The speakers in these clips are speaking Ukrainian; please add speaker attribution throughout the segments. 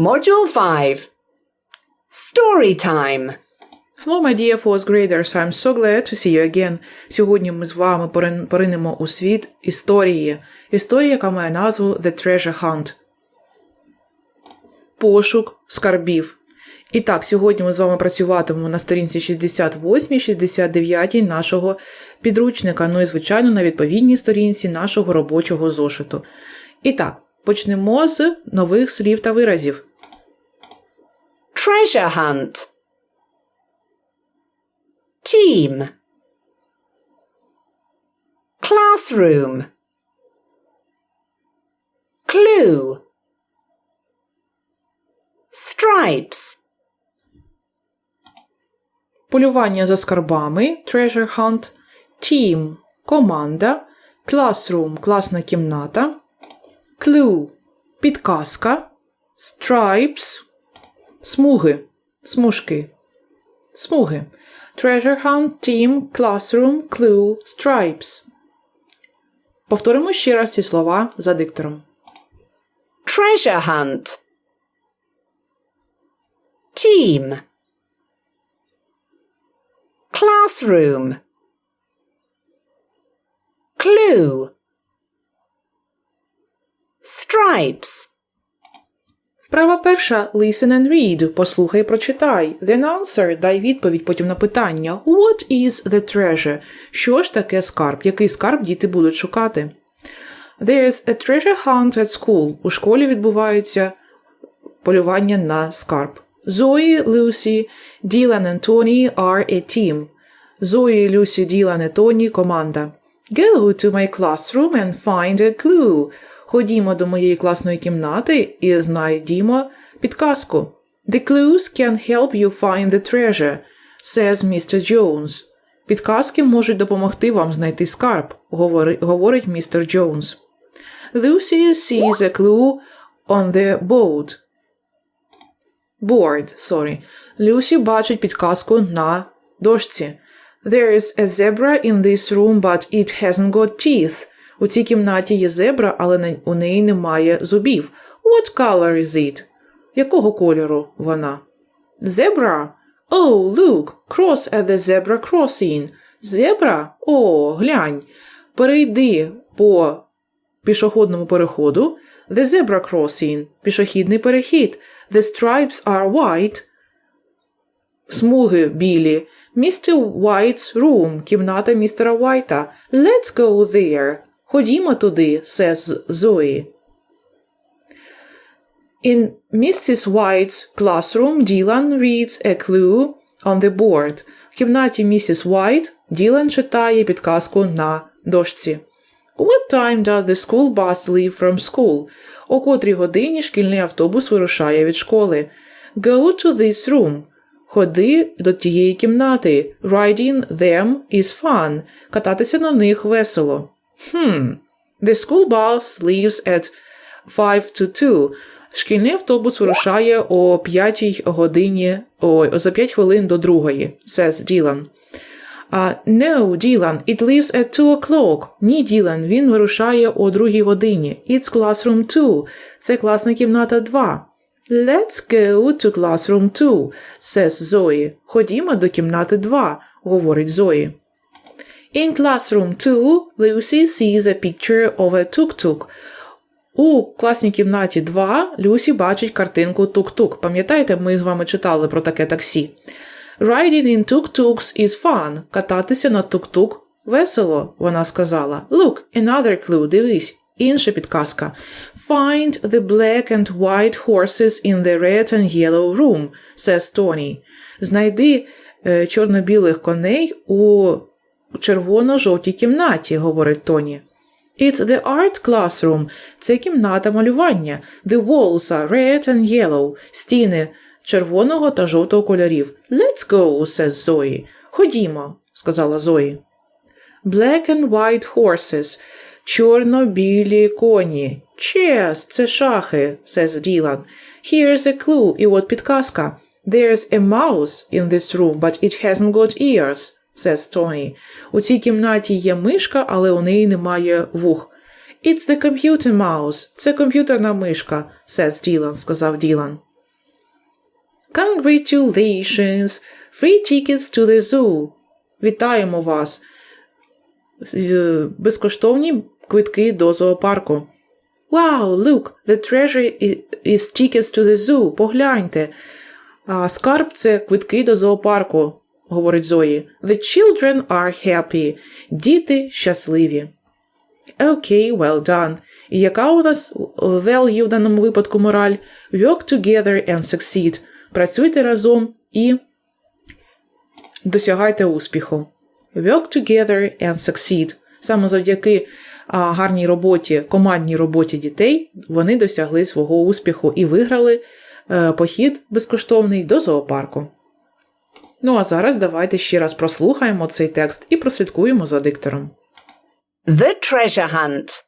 Speaker 1: Module 5 Story Time.
Speaker 2: Hello, my dear fourth graders. I'm so glad to see you again. Сьогодні ми з вами поринемо у світ історії. Історія, яка має назву The Treasure Hunt. Пошук скарбів. І так, сьогодні ми з вами працюватимемо на сторінці 68-69 нашого підручника, ну і, звичайно, на відповідній сторінці нашого робочого зошиту. І так, почнемо з нових слів та виразів.
Speaker 1: Treasure Hunt. Team. Classroom. Clue. Stripes.
Speaker 2: Полювання за скарбами Treasure Hunt, Team команда, Classroom класна кімната, Clue підказка, Stripes смуги, смужки, смуги. Treasure Hunt, Team, Classroom, Clue, Stripes. Повторимо ще раз ці слова за диктором.
Speaker 1: Treasure Hunt. Team. Classroom. Clue. Stripes.
Speaker 2: Вправа перша Listen and read. Послухай, прочитай. Then answer. Дай відповідь потім на питання. What is the treasure? Що ж таке скарб? Який скарб діти будуть шукати? There's a treasure hunt at school. У школі відбувається полювання на скарб. Zoe, Lucy, Dylan and Tony are a team. Zoe, Lucy, Dylan і Тоні – команда. Go to my classroom and find a clue. Ходімо до моєї класної кімнати і знайдімо підказку. The clues can help you find the treasure, says Mr. Jones. Підказки можуть допомогти вам знайти скарб, говори- говорить містер Джонс. Lucy sees a clue on the board. Board, sorry. Люсі бачить підказку на дошці. There is a zebra in this room, but it hasn't got teeth. У цій кімнаті є зебра, але у неї немає зубів. What color is it? Якого кольору вона? Zebra? Oh, look, cross at the zebra crossing. Зебра? О, глянь. Перейди по пішохідному переходу. The zebra crossing – пішохідний перехід. The stripes are white – смуги білі. Mr. White's room – кімната містера Уайта. Let's go there. Ходімо туди, says Zoe. In Mrs. White's classroom, Dylan reads a clue on the board. В кімнаті місіс White Ділан читає підказку на дошці. What time does the school bus leave from school? О котрій годині шкільний автобус вирушає від школи. Go to this room. Ходи до тієї кімнати. Riding them is fun. Кататися на них весело. Хм. The school bus leaves at 5 to 2. Шкільний автобус вирушає о 5 годині, ой, за 5 хвилин до другої, says Ділан. А no, Dylan, it leaves at 2 o'clock. Ні, Ділан, він вирушає о другій годині. It's classroom 2. Це класна кімната 2. Let's go to classroom 2, says Zoe. Ходімо до кімнати 2, говорить Зої. In classroom 2, Lucy sees a picture of a tuk-tuk. У класній кімнаті 2 Люсі бачить картинку тук-тук. Пам'ятаєте, ми з вами читали про таке таксі. Riding in tuk-tuks is fun. Кататися на тук-тук весело, вона сказала. Look, another clue, дивись. Інша підказка. Find the black and white horses in the red and yellow room, says Tony. Знайди е, чорно-білих коней у червоно-жовтій кімнаті, говорить Тоні. It's the art classroom. Це кімната малювання. The walls are red and yellow. Стіни червоного та жовтого кольорів. Let's go, says Zoe. Ходімо, сказала Зої. Black and white horses. Чорно-білі коні. Chess – це шахи, says Dylan. Here's a clue. І от підказка. There's a mouse in this room, but it hasn't got ears, says Tony. У цій кімнаті є мишка, але у неї немає вух. It's the computer mouse. Це комп'ютерна мишка, says Dylan, сказав Ділан. Congratulations! Free tickets to the zoo. Вітаємо вас. Е, Безкоштовні квитки до зоопарку. Wow, look, the treasure is tickets to the zoo. Погляньте. А скарб це квитки до зоопарку, говорить Зої. The children are happy. Діти щасливі. Окей, well done. І яка у нас value в даному випадку мораль? Work together and succeed. Працюйте разом і досягайте успіху. Work together and succeed. Саме завдяки а, гарній роботі, командній роботі дітей вони досягли свого успіху і виграли е, похід безкоштовний до зоопарку. Ну а зараз давайте ще раз прослухаємо цей текст і прослідкуємо за диктором.
Speaker 1: The treasure hunt.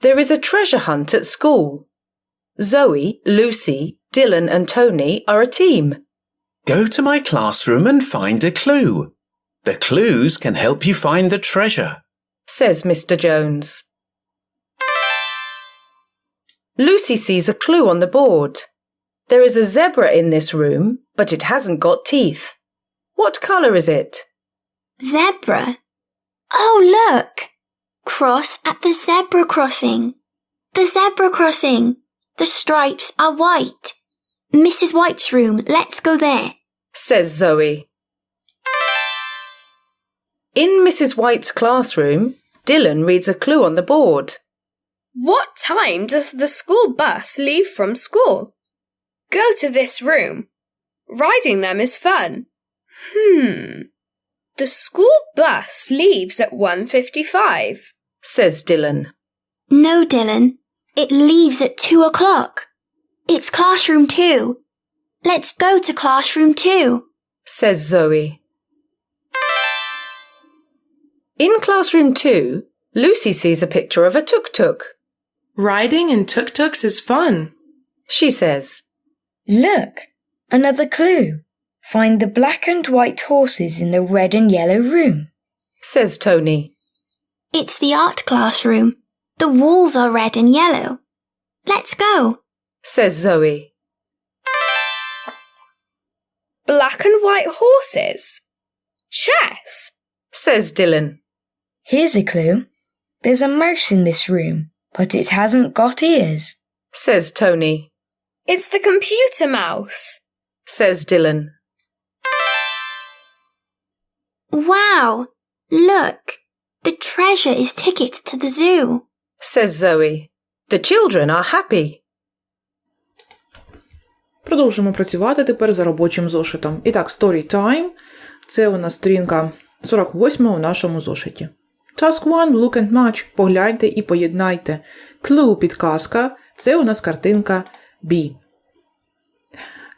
Speaker 3: There is a treasure hunt at school. Zoe, Lucy, Dylan, and Tony are a team.
Speaker 4: Go to my classroom and find a clue. The clues can help you find the treasure.
Speaker 3: says Mr. Jones. Lucy sees a clue on the board. There is a zebra in this room, but it hasn't got teeth. What colour is it?
Speaker 5: Zebra. Oh, look! Cross at the zebra crossing. The zebra crossing. The stripes are white. Mrs. White's room, let's go there.
Speaker 3: says Zoe. In Mrs. White's classroom, Dylan reads a clue on the board.
Speaker 6: What time does the school bus leave from school? Go to this room. Riding them is fun. Hmm. The school bus leaves at 1.55.
Speaker 3: says Dylan.
Speaker 5: No, Dylan. It leaves at two o'clock. It's classroom two. Let's go to classroom two.
Speaker 3: says Zoe. In classroom two, Lucy sees a picture of a tuk-tuk.
Speaker 7: Riding in tuk-tuks is fun.
Speaker 3: She says,
Speaker 8: Look, another clue. Find the black and white horses in the red and yellow room.
Speaker 3: says Tony.
Speaker 5: It's the art classroom. The walls are red and yellow. Let's go.
Speaker 3: says Zoe.
Speaker 6: Black and white horses. Chess.
Speaker 3: says Dylan.
Speaker 8: Here's a clue. There's a mouse in this room, but it hasn't got ears.
Speaker 3: says Tony.
Speaker 6: It's the computer mouse.
Speaker 3: Says Dylan.
Speaker 5: Wow! Look! The treasure is tickets to the zoo.
Speaker 3: says Zoe. The children are happy.
Speaker 2: Продовжимо працювати тепер за робочим зошитом. І так, story time. Це у нас сторінка 48 у нашому зошиті. Task 1. Look and match. Погляньте і поєднайте. Clue підказка. Це у нас картинка B.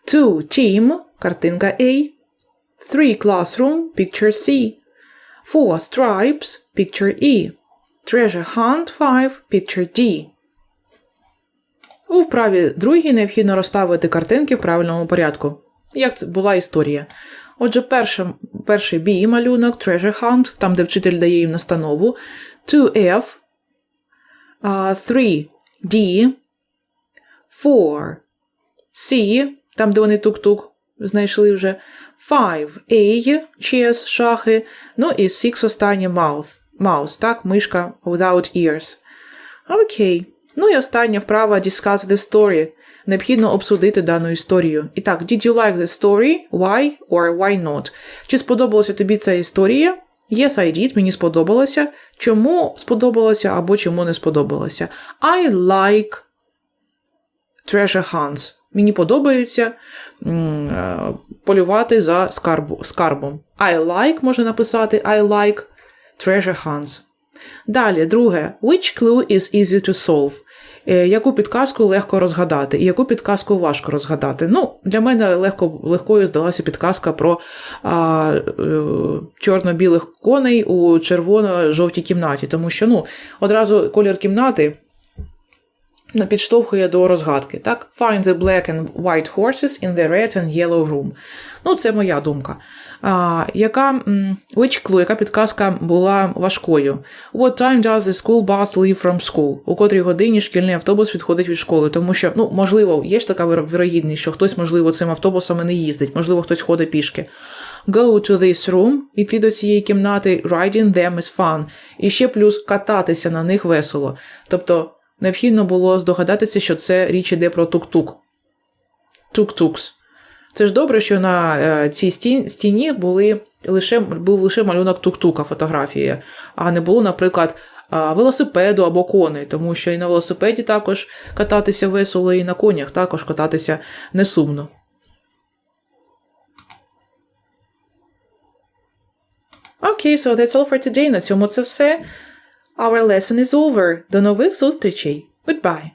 Speaker 2: 2. Team. Картинка A. 3. Classroom. Picture C. 4. Stripes. Picture E. Treasure Hunt 5. Picture D. У вправі другій необхідно розставити картинки в правильному порядку, як це була історія. Отже, перший, перший бій малюнок Treasure Hunt, там, де вчитель дає їм настанову, 2F, 3D, 4 C, там, де вони тук-тук знайшли вже, 5A, chess, шахи, ну і 6 останнє mouth, mouse, так, мишка without ears. Окей. Ну і остання вправа discuss the story. Необхідно обсудити дану історію. І так, did you like the story? Why or why not? Чи сподобалася тобі ця історія? Yes, I did, мені сподобалося. Чому сподобалося або чому не сподобалося? I like treasure hunts. Мені подобається е, полювати за скарбу, скарбом. I like можна написати I like treasure hunts. Далі, друге. Which clue is easy to solve? Е, Яку підказку легко розгадати, і яку підказку важко розгадати? Ну, для мене легко, легкою здалася підказка про а, е, чорно-білих коней у червоно-жовтій кімнаті, тому що ну, одразу колір кімнати підштовхує до розгадки. Так? Find the black and white horses in the red and yellow room. Ну, це моя думка. А, яка, which clue, яка підказка була важкою? What time does the school bus leave from school? У котрій годині шкільний автобус відходить від школи? Тому що, ну, можливо, є ж така вірогідність, що хтось, можливо, цим автобусом і не їздить, можливо, хтось ходить пішки. Go to this room, іти до цієї кімнати, riding them is fun. І ще плюс кататися на них весело. Тобто необхідно було здогадатися, що це річ іде про тук-тук. Тук-тукс. Це ж добре, що на е, цій стіні, були лише, був лише малюнок тук-тука фотографії, а не було, наприклад, велосипеду або коней, тому що і на велосипеді також кататися весело, і на конях також кататися не сумно. Окей, so that's all for today. На цьому це все. Our lesson is over. До нових зустрічей. Goodbye.